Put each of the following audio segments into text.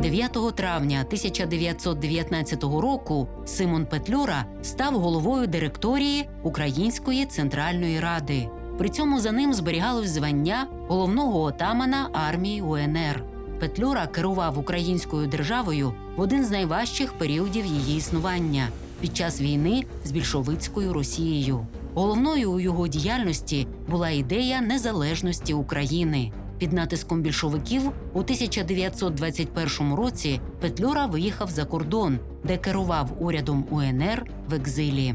9 травня 1919 року Симон Петлюра став головою директорії Української центральної ради. При цьому за ним зберігалось звання головного отамана армії УНР. Петлюра керував українською державою в один з найважчих періодів її існування під час війни з більшовицькою Росією. Головною у його діяльності була ідея незалежності України. Під натиском більшовиків у 1921 році Петлюра виїхав за кордон, де керував урядом УНР в екзилі.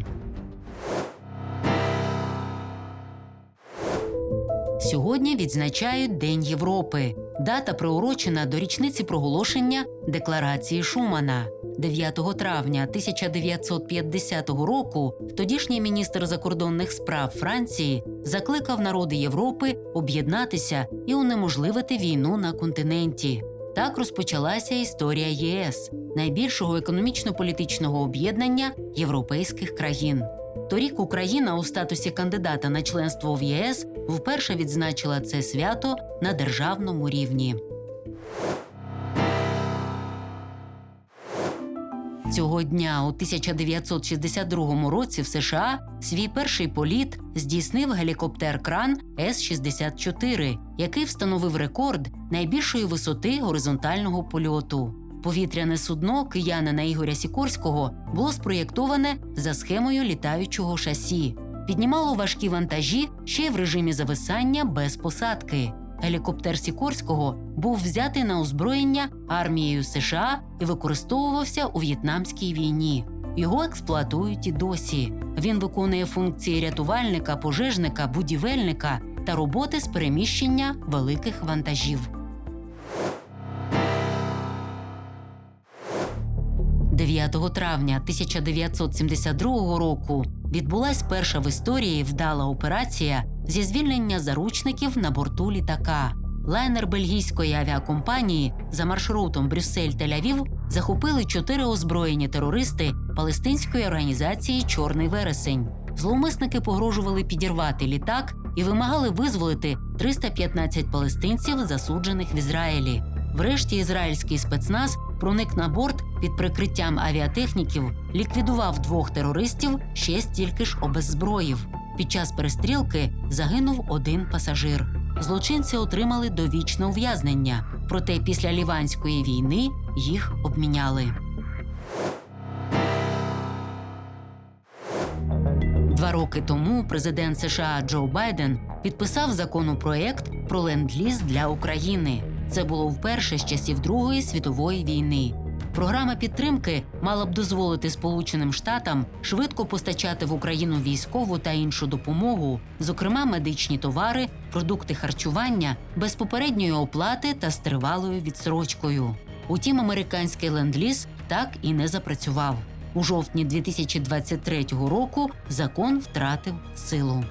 Сьогодні відзначають День Європи. Дата приурочена до річниці проголошення Декларації Шумана. 9 травня 1950 року тодішній міністр закордонних справ Франції закликав народи Європи об'єднатися і унеможливити війну на континенті. Так розпочалася історія ЄС, найбільшого економічно-політичного об'єднання європейських країн. Торік Україна у статусі кандидата на членство в ЄС вперше відзначила це свято на державному рівні. Цього дня у 1962 році в США свій перший політ здійснив гелікоптер кран С-64, який встановив рекорд найбільшої висоти горизонтального польоту. Повітряне судно киянина Ігоря Сікорського було спроєктоване за схемою літаючого шасі. Піднімало важкі вантажі ще й в режимі зависання без посадки. Гелікоптер Сікорського був взятий на озброєння армією США і використовувався у В'єтнамській війні. Його експлуатують і досі. Він виконує функції рятувальника, пожежника, будівельника та роботи з переміщення великих вантажів. 9 травня 1972 року відбулась перша в історії вдала операція зі звільнення заручників на борту літака. Лайнер бельгійської авіакомпанії за маршрутом Брюссель Тель-Авів захопили чотири озброєні терористи палестинської організації Чорний вересень. Зловмисники погрожували підірвати літак і вимагали визволити 315 палестинців, засуджених в Ізраїлі. Врешті ізраїльський спецназ проник на борт під прикриттям авіатехніків, ліквідував двох терористів, ще стільки ж обеззброїв. Під час перестрілки загинув один пасажир. Злочинці отримали довічне ув'язнення, проте після ліванської війни їх обміняли. Два роки тому президент США Джо Байден підписав законопроект про ленд-ліз для України. Це було вперше з часів Другої світової війни. Програма підтримки мала б дозволити Сполученим Штатам швидко постачати в Україну військову та іншу допомогу, зокрема медичні товари, продукти харчування без попередньої оплати та з тривалою відсрочкою. Утім, американський ленд-ліз так і не запрацював. У жовтні 2023 року закон втратив силу.